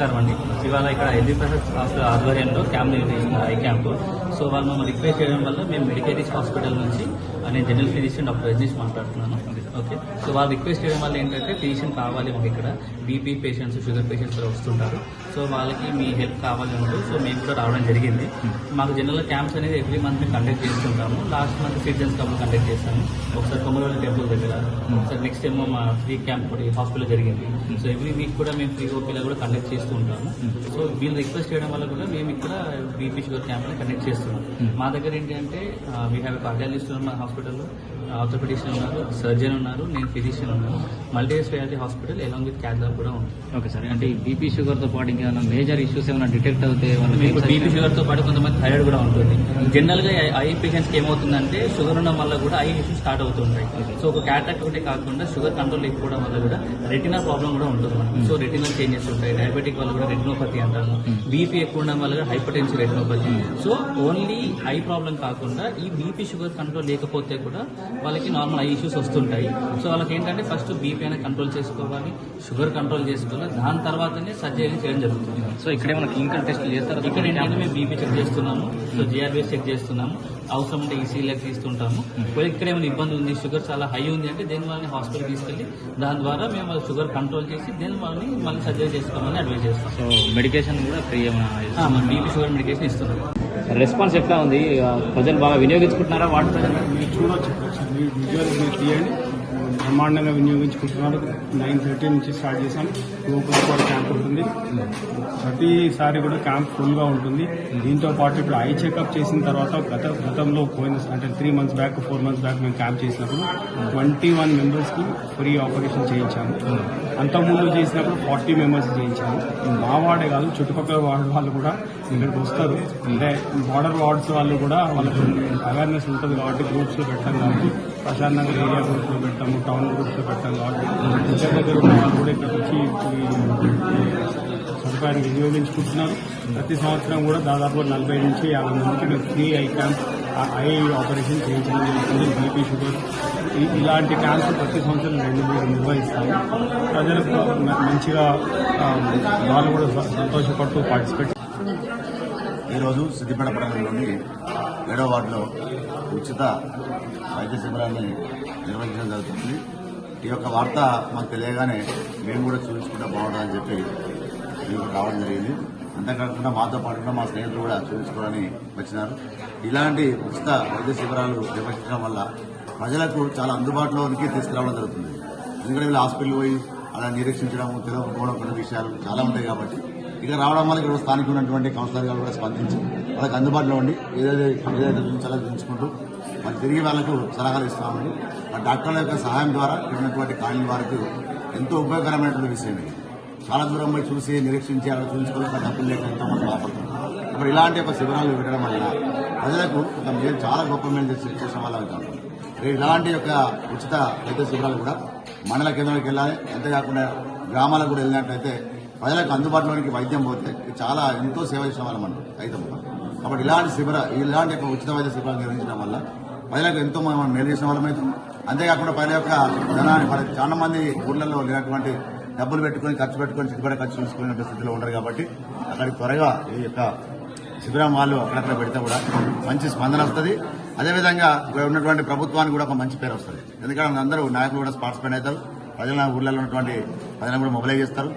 నమస్కారం అండి. ఇవాళ ఇక్కడ ఎల్బీ హాస్పిటల్ ఆధ్వర్యంలో క్యాంప్ నిర్వహిస్తున్నారు ఐ క్యాంప్. సో వాళ్ళు మమ్మల్ని రిక్వెస్ట్ చేయడం వల్ల మేము మెడికేరీస్ హాస్పిటల్ నుంచి నేను జనరల్ ఫిజిషియన్ డాక్టర్ రజనీష్ మాట్లాడుతున్నాను. ఓకే సో వాళ్ళు రిక్వెస్ట్ చేయడం వల్ల ఏంటంటే ఫిజిషియన్ కావాలి మాకు ఇక్కడ. బీపీ పేషెంట్స్ షుగర్ పేషెంట్స్ కూడా వస్తుంటారు. సో వాళ్ళకి మీ హెల్ప్ కావాలి అన్నట్టు సో మేము కూడా రావడం జరిగింది. మాకు జనరల్ క్యాంప్స్ అనేది ఎవ్రీ మంత్ మేము కండక్ట్ చేస్తుంటాము. Last month citizens camp conduct చేస్తాము. ఒకసారి కొమరవల్లి టెంపుల్ దగ్గర. ఒకసారి నెక్స్ట్ ఏమో మా ఫ్రీ క్యాంప్ కూడా హాస్పిటల్ జరిగింది. సో ఎవ్రీ వీక్ కూడా మేము ఫ్రీ ఓపీలో కూడా కండక్ట్ చేస్తూ ఉంటాము. సో వీళ్ళు రిక్వెస్ట్ చేయడం వల్ల కూడా మేము ఇక్కడ బీపీ షుగర్ క్యాంప్ కండక్ట్ చేస్తున్నాం. మా దగ్గర ఏంటి అంటే వీ హ్యావ్ కార్డియాలజిస్ట్ మా హాస్పిటల్లో. ఆర్థోపెడిషన్ ఉన్నారు సర్జన్ ఉన్నారు నేను ఫిజిషియన్ ఉన్నాను. Multi speciality hospital along with cath lab కూడా ఉంది. ఓకే సార్ అంటే ఈ బీపీ షుగర్తో పాటు ఇంకా మేజర్ ఇష్యూస్ ఏమైనా డిటెక్ట్ అవుతే వాళ్ళకి బీపీ షుగర్తో పాటు కొంతమంది థైరాయిడ్ కూడా ఉంటుంది. జనరల్గా ఐ పేషెంట్స్కి ఏమవుతుందంటే షుగర్ ఉండడం వల్ల కూడా ఐ ఇష్యూస్ స్టార్ట్ అవుతుంటాయి. సో ఒక క్యాటాక్ట్ ఒకటి కాకుండా షుగర్ కంట్రోల్ లేకపోవడం వల్ల కూడా రెటినా ప్రాబ్లం కూడా ఉంటుంది మనకి. సో రెటినల్ చేంజెస్ ఉంటాయి. డయాబెటిక్ వల్ల కూడా రెటినోపతి అంటాము. బీపీ ఎక్కువ ఉండడం వల్ల hypertension retinopathy. So only eye problem కాకుండా ఈ బీపీ షుగర్ కంట్రోల్ లేకపోతే కూడా వాళ్ళకి నార్మల్ ఐ ఇష్యూస్ వస్తుంటాయి. సో వాళ్ళకి ఏంటంటే ఫస్ట్ బీపీ అనేది కంట్రోల్ చేసుకోవాలి షుగర్ కంట్రోల్ చేసుకోవాలి దాని తర్వాతనే సర్జరీ చేయడం జరుగుతుంది. సో ఇక్కడ ఏమైనా క్లినికల్ టెస్ట్ చేస్తారా ఇక్కడ ఏంటంటే మేము బీపీ చెక్ చేస్తున్నాము. సో జిఆర్బీఎస్ చెక్ చేస్తున్నాము. అవసరం ఉంటే ఈసీలకు తీస్తుంటాము. ఒకవేళ ఇక్కడ ఏమైనా ఇబ్బంది ఉంది షుగర్ చాలా హై ఉంది అంటే దేని వాళ్ళని హాస్పిటల్ తీసుకెళ్ళి దాని ద్వారా మేము వాళ్ళ షుగర్ కంట్రోల్ చేసి దేని వాళ్ళని మళ్ళీ సర్జరీ చేసుకోమని అడ్వైజ్ చేస్తాం. సో మెడికేషన్ కూడా ఫ్రీ బీపీ షుగర్ మెడికేషన్ ఇస్తున్నాం. రెస్పాన్స్ ఎట్లా ఉంది. ప్రజలు బాగా వినియోగించుకుంటున్నారా? వాటర్ మీరు చూడొచ్చు. మీరు విజువల్ మీరు తీయండి. బ్రహ్మాండంగా వినియోగించుకుంటున్నారు. నైన్ థర్టీ నుంచి స్టార్ట్ చేసాం టూ కూడా క్యాంప్ ఉంటుంది. ప్రతిసారి కూడా క్యాంప్ ఫుల్గా ఉంటుంది. దీంతో పాటు ఇప్పుడు ఐ చెకప్ చేసిన తర్వాత గత గతంలో పోయిన అంటే three months back four months back మేము క్యాంప్ చేసినప్పుడు ట్వంటీ వన్ మెంబర్స్కి ఫ్రీ ఆపరేషన్ చేయించాము. అంతకుముందు చేసినప్పుడు ఫార్టీ మెంబర్స్ చేయించాము. మా వాడే కాదు చుట్టుపక్కల వార్డ్ వాళ్ళు కూడా ఇక్కడికి వస్తారు. అంటే బార్డర్ వార్డ్స్ వాళ్ళు కూడా వాళ్ళకి అవేర్నెస్ ఉంటుంది కాబట్టి గ్రూప్స్లో పెట్టాం కాబట్టి ప్రశాంత్ నగర్ ఏరియా గ్రూప్స్ పెట్టాము టౌన్ గ్రూప్స్లో కాబట్టి దగ్గర దగ్గర ఉన్న వాళ్ళు కూడా ఇక్కడికి వచ్చి సదుపాయాన్ని వినియోగించుకుంటున్నారు. ప్రతి సంవత్సరం కూడా దాదాపు నలభై నుంచి యాభై మందికి మేము free eye camp eye operation చేయించడం జరుగుతుంది. బీపీ షుగర్ ఇలాంటి క్యాంప్స్ ప్రతి సంవత్సరం రెండు మూడు నిర్వహిస్తాము ప్రజలకు మంచిగా వాళ్ళు కూడా స- సంతోషపడుతూ పార్టిసిపేట్ ఈరోజు సిద్దిపేట పట్టణంలోని ఏడవ వార్డులో ఉచిత వైద్య శిబిరాన్ని నిర్వహించడం జరుగుతుంది. ఈ యొక్క వార్త మాకు తెలియగానే మేము కూడా చూపించుకుంటే బాగుంటుందని చెప్పి మేము రావడం జరిగింది. అంతేకాకుండా మాతో పాటు మా స్నేహితులు కూడా చూపించుకోవడానికి వచ్చినారు. ఇలాంటి ఉచిత వైద్య శిబిరాలు నిర్వహించడం వల్ల ప్రజలకు చాలా అందుబాటులోనికి తీసుకురావడం జరుగుతుంది. ఎందుకంటే వీళ్ళు హాస్పిటల్ పోయి అలా నిరీక్షించడం తెలియకపోవడం కొన్ని విషయాలు చాలా ఉంటాయి కాబట్టి. ఇక్కడ రావడం వల్ల ఇక్కడ స్థానిక ఉన్నటువంటి కౌన్సిలర్ గారు కూడా స్పందించి వాళ్ళకి అందుబాటులో ఉండి ఏదైతే ఏదైతే చూపించాలో చూపించుకుంటూ మరి తిరిగి వాళ్ళకు సలహాలు ఇస్తామండి ఆ డాక్టర్ల యొక్క సహాయం ద్వారా ఇక్కడ ఉన్నటువంటి కాలనీ వారికి ఎంతో ఉపయోగకరమైనటువంటి విషయం ఇది. చాలా దూరం పోయి చూసి నిరీక్షించి అలా చూపించుకోవాలి డబ్బులు లేక ఎంతో మంది ఇలాంటి ఒక శిబిరాలు పెట్టడం వల్ల ప్రజలకు ఒక మేలు చాలా గొప్ప మేలు చేసిన వాళ్ళు అవుతారు ఇలాంటి యొక్క ఉచిత వైద్య శిబిరాలు కూడా మండల కేంద్రానికి వెళ్ళాలి. అంతేకాకుండా గ్రామాలకు కూడా వెళ్ళినట్లయితే ప్రజలకు అందుబాటులోనికి వైద్యం పోతే చాలా ఎంతో సేవ చేసిన వాళ్ళం మనం రైతం కాబట్టి ఇలాంటి శిబిర ఇలాంటి యొక్క ఉచిత వైద్య శిబిరాలు నిర్వహించడం వల్ల ప్రజలకు ఎంతో మనం మేలు చేసిన వాళ్ళం అవుతాం. అంతేకాకుండా ప్రజల యొక్క ధనాన్ని మరి చాలా మంది ఊర్లలో లేనటువంటి డబ్బులు పెట్టుకొని ఖర్చు పెట్టుకొని చిట్టుబడి ఖర్చు చూసుకునే స్థితిలో ఉండరు కాబట్టి అక్కడికి త్వరగా ఈ యొక్క శిబిరం వాళ్ళు అక్కడక్కడ పెడితే కూడా మంచి స్పందన వస్తుంది. అదేవిధంగా ఇక్కడ ఉన్నటువంటి ప్రభుత్వానికి కూడా ఒక మంచి పేరు వస్తుంది. ఎందుకంటే అందరూ నాయకులు కూడా పార్టిసిపేట్ అవుతారు. ప్రజల ఊళ్ళలో ఉన్నటువంటి ప్రజలను కూడా మొబిలైజ్ చేస్తారు.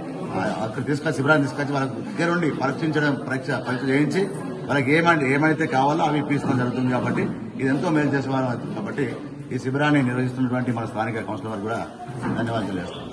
అక్కడ తీసుకొచ్చి శిబిరాన్ని తీసుకొచ్చి వాళ్ళకి దగ్గర ఉండి పరీక్షించడం పరీక్ష పరీక్ష చేయించి వాళ్ళకి ఏమంటే ఏమైతే కావాలో అవి ఇప్పించడం జరుగుతుంది కాబట్టి ఇది ఎంతో మేలు చేసేవారు అవుతుంది కాబట్టి ఈ శిబిరాన్ని నిర్వహిస్తున్నటువంటి మన స్థానిక కౌన్సిలర్ కూడా ధన్యవాదాలు చేస్తాం